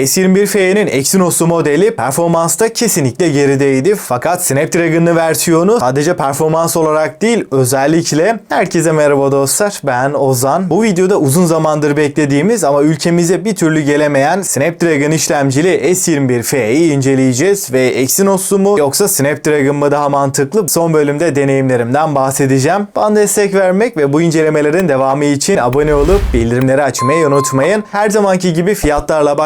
S21F'nin Exynos'lu modeli performansta kesinlikle gerideydi. Fakat Snapdragon'lı versiyonu sadece performans olarak değil özellikle herkese merhaba dostlar ben Ozan. Bu videoda uzun zamandır beklediğimiz ama ülkemize bir türlü gelemeyen Snapdragon işlemcili S21F'yi inceleyeceğiz ve Exynos'lu mu yoksa Snapdragon mı daha mantıklı? Son bölümde deneyimlerimden bahsedeceğim. Bana destek vermek ve bu incelemelerin devamı için abone olup bildirimleri açmayı unutmayın. Her zamanki gibi fiyatlarla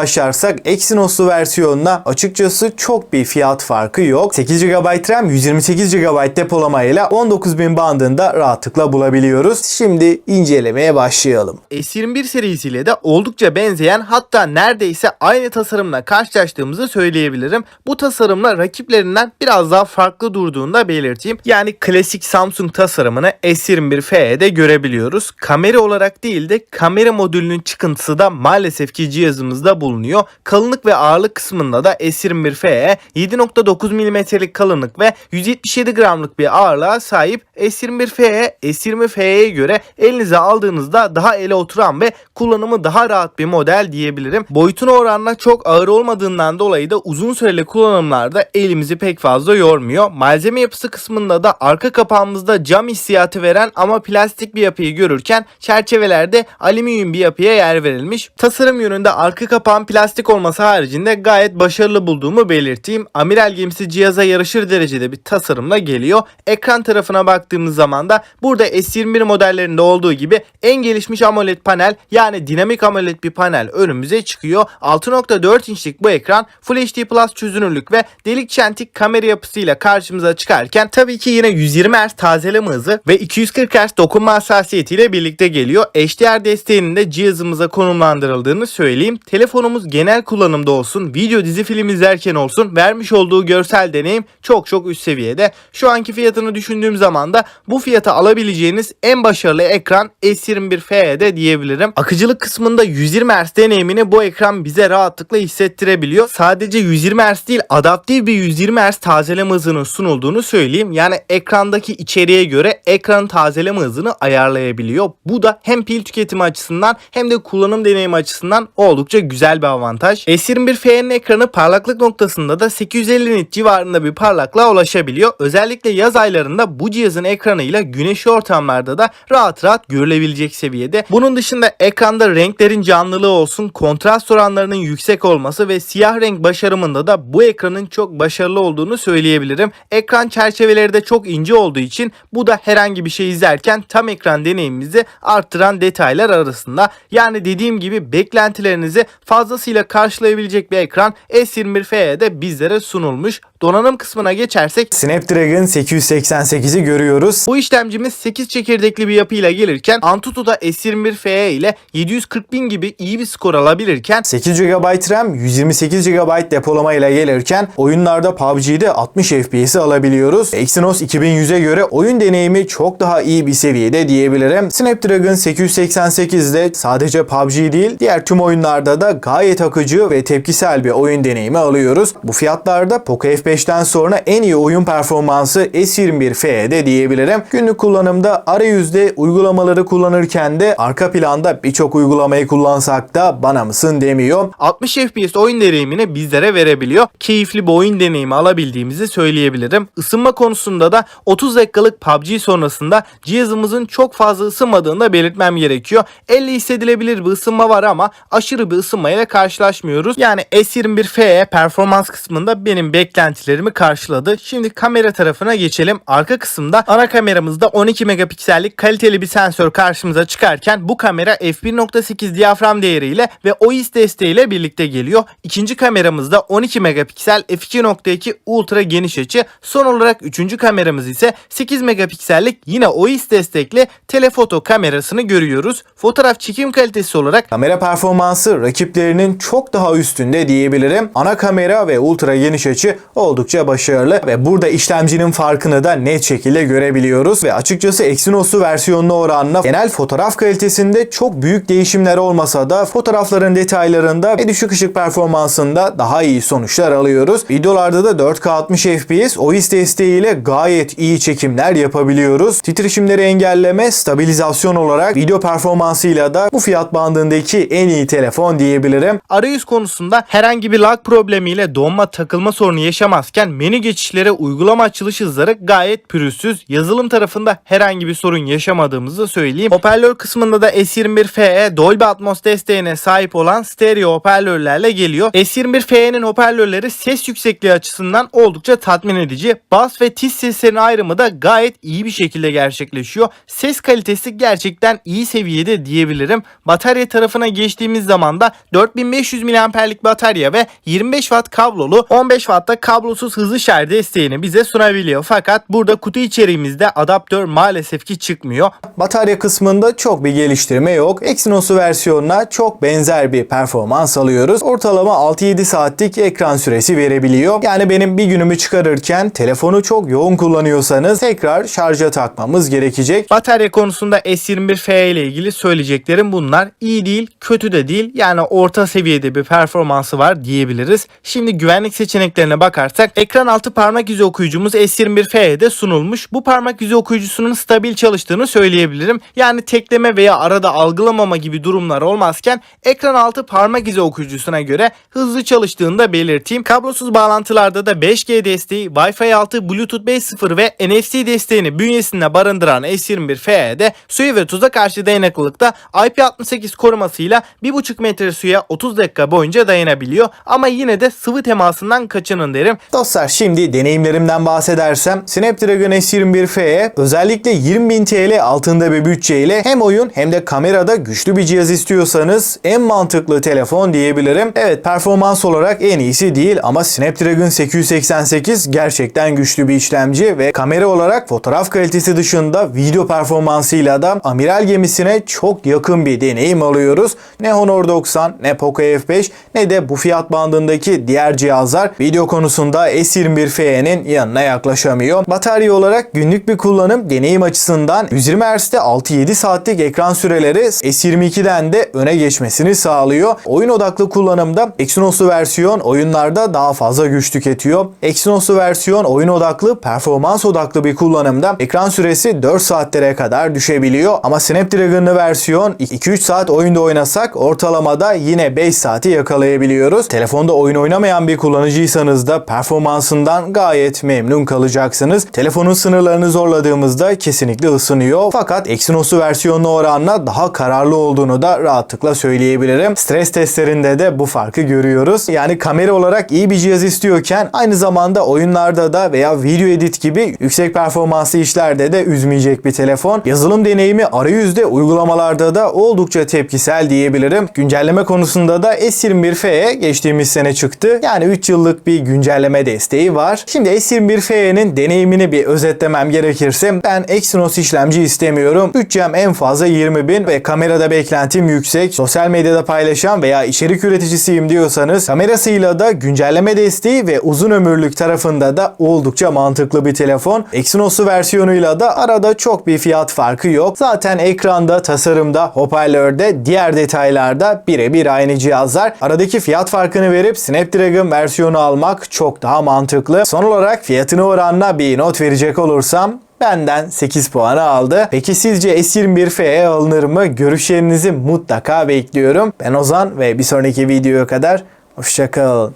başlarsak Exynos'lu versiyonuna açıkçası çok bir fiyat farkı yok. 8 GB RAM 128 GB depolama ile 19.000 bandında rahatlıkla bulabiliyoruz. Şimdi incelemeye başlayalım. S21 serisiyle de oldukça benzeyen hatta neredeyse aynı tasarımla karşılaştığımızı söyleyebilirim. Bu tasarımla rakiplerinden biraz daha farklı durduğunu da belirteyim. Yani klasik Samsung tasarımını S21F'de görebiliyoruz. Kamera olarak değil de kamera modülünün çıkıntısı da maalesef ki cihazımızda bulunuyor. Kalınlık ve ağırlık kısmında da S21F'ye 7.9 mm'lik kalınlık ve 177 gramlık bir ağırlığa sahip S21F'ye S20F'ye göre elinize aldığınızda daha ele oturan ve kullanımı daha rahat bir model diyebilirim. Boyutuna oranla çok ağır olmadığından dolayı da uzun süreli kullanımlarda elimizi pek fazla yormuyor. Malzeme yapısı kısmında da arka kapağımızda cam hissiyatı veren ama plastik bir yapıyı görürken çerçevelerde alüminyum bir yapıya yer verilmiş. Tasarım yönünde arka kapağın plastik olması haricinde gayet başarılı bulduğumu belirteyim. Amiral gemisi cihaza yarışır derecede bir tasarımla geliyor. Ekran tarafına baktığımız zaman da burada S21 modellerinde olduğu gibi en gelişmiş AMOLED panel yani dinamik AMOLED bir panel önümüze çıkıyor. 6.4 inçlik bu ekran Full HD Plus çözünürlük ve delik çentik kamera yapısıyla karşımıza çıkarken tabii ki yine 120 Hz tazeleme hızı ve 240 Hz dokunma hassasiyetiyle birlikte geliyor. HDR desteğinin de cihazımıza konumlandırıldığını söyleyeyim. Telefonumuz genel kullanımda olsun, video dizi film izlerken olsun vermiş olduğu görsel deneyim çok çok üst seviyede. Şu anki fiyatını düşündüğüm zaman da bu fiyata alabileceğiniz en başarılı ekran S21F'de diyebilirim. Akıcılık kısmında 120 Hz deneyimini bu ekran bize rahatlıkla hissettirebiliyor. Sadece 120 Hz değil adaptif bir 120 Hz tazeleme hızının sunulduğunu söyleyeyim. Yani ekrandaki içeriğe göre ekranın tazeleme hızını ayarlayabiliyor. Bu da hem pil tüketimi açısından hem de kullanım deneyimi açısından oldukça güzel bir avantaj. S21F'nin ekranı parlaklık noktasında da 850 nit civarında bir parlaklığa ulaşabiliyor. Özellikle yaz aylarında bu cihazın ekranıyla güneşli ortamlarda da rahat rahat görülebilecek seviyede. Bunun dışında ekranda renklerin canlılığı olsun, kontrast oranlarının yüksek olması ve siyah renk başarımında da bu ekranın çok başarılı olduğunu söyleyebilirim. Ekran çerçeveleri de çok ince olduğu için bu da herhangi bir şey izlerken tam ekran deneyimimizi arttıran detaylar arasında. Yani dediğim gibi beklentilerinizi fazlasıyla karşılayabilecek bir ekran S21F'ye de bizlere sunulmuş. Donanım kısmına geçersek Snapdragon 888'i görüyoruz. bu işlemcimiz 8 çekirdekli bir yapıyla gelirken Antutu'da S21Fe ile 740 bin gibi iyi bir skor alabilirken 8 GB RAM, 128 GB depolama ile gelirken oyunlarda PUBG'de 60 FPS alabiliyoruz. Exynos 2100'e göre oyun deneyimi çok daha iyi bir seviyede diyebilirim. Snapdragon 888'de sadece PUBG değil, diğer tüm oyunlarda da gayet akıcı ve tepkisel bir oyun deneyimi alıyoruz. Bu fiyatlarda Poco F5'ten sonra en iyi oyun performansı S21F'de diyebilirim. Günlük kullanımda arayüzde uygulamaları kullanırken de arka planda birçok uygulamayı kullansak da bana mısın demiyor. 60 FPS oyun deneyimini bizlere verebiliyor. Keyifli bir oyun deneyimi alabildiğimizi söyleyebilirim. Isınma konusunda da 30 dakikalık PUBG sonrasında cihazımızın çok fazla ısınmadığını da belirtmem gerekiyor. Elle hissedilebilir bir ısınma var ama aşırı bir ısınmayla karşılaşmıyoruz. Yani S21F'ye performans kısmında benim beklentilerimi karşıladı. Şimdi kamera tarafına geçelim. Arka kısımda ana kameramızda 12 megapiksellik kaliteli bir sensör karşımıza çıkarken bu kamera f1.8 diyafram değeriyle ve OIS desteğiyle birlikte geliyor. İkinci kameramızda 12 megapiksel f2.2 ultra geniş açı. Son olarak üçüncü kameramız ise 8 megapiksellik yine OIS destekli telefoto kamerasını görüyoruz. Fotoğraf çekim kalitesi olarak Kamera performansı rakiplerinin çok daha üstünde diyebilirim. Ana kamera ve ultra geniş açı oldukça oldukça başarılı ve burada işlemcinin farkını da net şekilde görebiliyoruz ve açıkçası Exynos'u versiyonuna oranla genel fotoğraf kalitesinde çok büyük değişimler olmasa da fotoğrafların detaylarında ve düşük ışık performansında daha iyi sonuçlar alıyoruz. Videolarda da 4K 60 FPS OIS desteğiyle gayet iyi çekimler yapabiliyoruz. Titreşimleri engelleme, stabilizasyon olarak video performansıyla da bu fiyat bandındaki en iyi telefon diyebilirim. Arayüz konusunda herhangi bir lag problemiyle donma takılma sorunu yaşamazken menü geçişleri uygulama açılış hızları gayet pürüzsüz. Yazılım tarafında herhangi bir sorun yaşamadığımızı söyleyeyim. Hoparlör kısmında da S21FE Dolby Atmos desteğine sahip olan stereo hoparlörlerle geliyor. S21FE'nin hoparlörleri ses yüksekliği açısından oldukça tatmin edici. Bas ve tiz seslerin ayrımı da gayet iyi bir şekilde gerçekleşiyor. Ses kalitesi gerçekten iyi seviyede diyebilirim. Batarya tarafına geçtiğimiz zaman da 4500 mAh'lik batarya ve 25 Watt kablolu 15 Watt'ta kablosuz hızlı şarj desteğini bize sunabiliyor. Fakat burada kutu içeriğimizde adaptör maalesef ki çıkmıyor. Batarya kısmında çok bir geliştirme yok. Exynos'u versiyonuna çok benzer bir performans alıyoruz. Ortalama 6-7 saatlik ekran süresi verebiliyor. Yani benim bir günümü çıkarırken telefonu çok yoğun kullanıyorsanız tekrar şarja takmamız gerekecek. Batarya konusunda S21FE ile ilgili söyleyeceklerim bunlar. İyi değil, kötü de değil. Yani orta seviyede bir performansı var diyebiliriz. Şimdi güvenlik seçeneklerine bakarsak ekran altı parmak izi okuyucumuz S21FE'de sunulmuş. Bu parmak izi okuyucusunun stabil çalıştığını söyleyebilirim. Yani tekleme veya arada algılamama gibi durumlar olmazken ekran altı parmak izi okuyucusuna göre hızlı çalıştığını da belirteyim. Kablosuz bağlantılarda da 5G desteği, Wi-Fi 6, Bluetooth 5.0 ve NFC desteğini bünyesinde barındıran S21FE'de suya ve tuza karşı dayanıklılıkta IP68 korumasıyla 1.5 metre suya 30 dakika boyunca dayanabiliyor. Ama yine de sıvı temasından kaçının derim. Dostlar şimdi deneyimlerimden bahsedersem Snapdragon S21F'ye özellikle 20.000 TL altında bir bütçeyle hem oyun hem de kamerada güçlü bir cihaz istiyorsanız en mantıklı telefon diyebilirim. Evet performans olarak en iyisi değil ama Snapdragon 888 gerçekten güçlü bir işlemci ve kamera olarak fotoğraf kalitesi dışında video performansıyla da amiral gemisine çok yakın bir deneyim alıyoruz. Ne Honor 90 ne Poco F5 ne de bu fiyat bandındaki diğer cihazlar video konusunda S21FE'nin yanına yaklaşamıyor. Batarya olarak günlük bir kullanım deneyim açısından 120 Hz'de 6-7 saatlik ekran süreleri S22'den de öne geçmesini sağlıyor. Oyun odaklı kullanımda Exynos'lu versiyon oyunlarda daha fazla güç tüketiyor. Exynos'lu versiyon oyun odaklı, performans odaklı bir kullanımda ekran süresi 4 saatlere kadar düşebiliyor. Ama Snapdragon'lı versiyon 2-3 saat oyunda oynasak ortalamada yine 5 saati yakalayabiliyoruz. Telefonda oyun oynamayan bir kullanıcıysanız da performansından gayet memnun kalacaksınız. Telefonun sınırlarını zorladığımızda kesinlikle ısınıyor. Fakat Exynos'lu versiyonuna oranla daha kararlı olduğunu da rahatlıkla söyleyebilirim. Stres testlerinde de bu farkı görüyoruz. Yani kamera olarak iyi bir cihaz istiyorken aynı zamanda oyunlarda da veya video edit gibi yüksek performanslı işlerde de üzmeyecek bir telefon. Yazılım deneyimi arayüzde uygulamalarda da oldukça tepkisel diyebilirim. Güncelleme konusunda da S21FE geçtiğimiz sene çıktı. Yani 3 yıllık bir güncelleme desteği var. Şimdi S21FE'nin deneyimini bir özetlemem gerekirse ben Exynos işlemci istemiyorum. Bütçem en fazla 20.000 ve kamerada beklentim yüksek. Sosyal medyada paylaşan veya içerik üreticisiyim diyorsanız kamerasıyla da güncelleme desteği ve uzun ömürlük tarafında da oldukça mantıklı bir telefon. Exynos'lu versiyonuyla da arada çok bir fiyat farkı yok. Zaten ekranda, tasarımda, hoparlörde, diğer detaylarda birebir aynı cihazlar. Aradaki fiyat farkını verip Snapdragon versiyonu almak daha mantıklı. Son olarak fiyatına oranla bir not verecek olursam Benden 8 puanı aldı. Peki sizce S21 FE alınır mı? Görüşlerinizi mutlaka bekliyorum. Ben Ozan ve bir sonraki videoya kadar hoşçakalın.